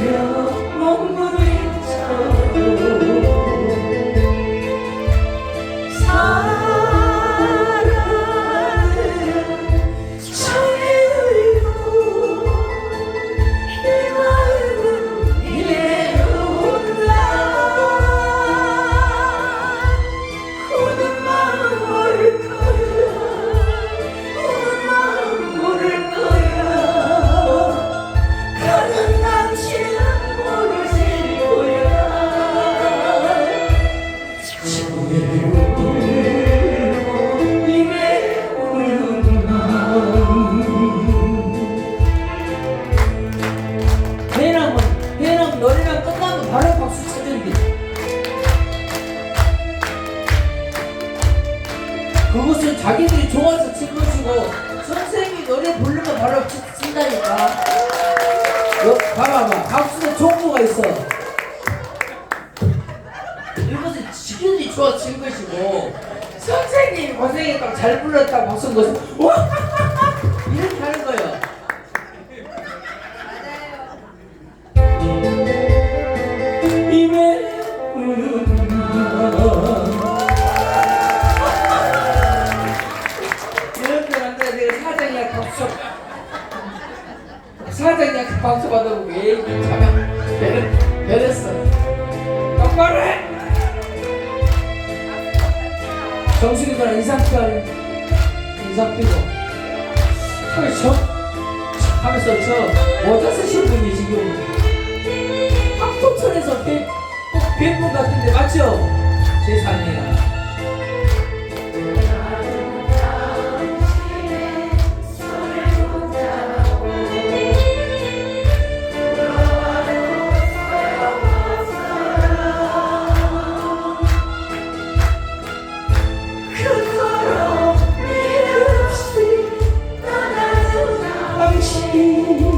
Dios. 그것은 자기들이 좋아서 친 것이고 선생님이 노래 부르면 바로 친다니까. 여, 봐봐봐. 가수는 종류가 있어. 이것은 지들이 좋아서 친 것이고 선생님이 고생했다고 잘 불렀다고 쓴 것은 와 사장이야 박수 받아보고 왜 이렇게 차면 배를 배렸어 똑바로 해! 정수기가 인상 피하는 인상 피고. 하면서 하면서 저 모자 쓰신 분이 지금 뵙는 것 같은데 맞죠? 세상에나 당신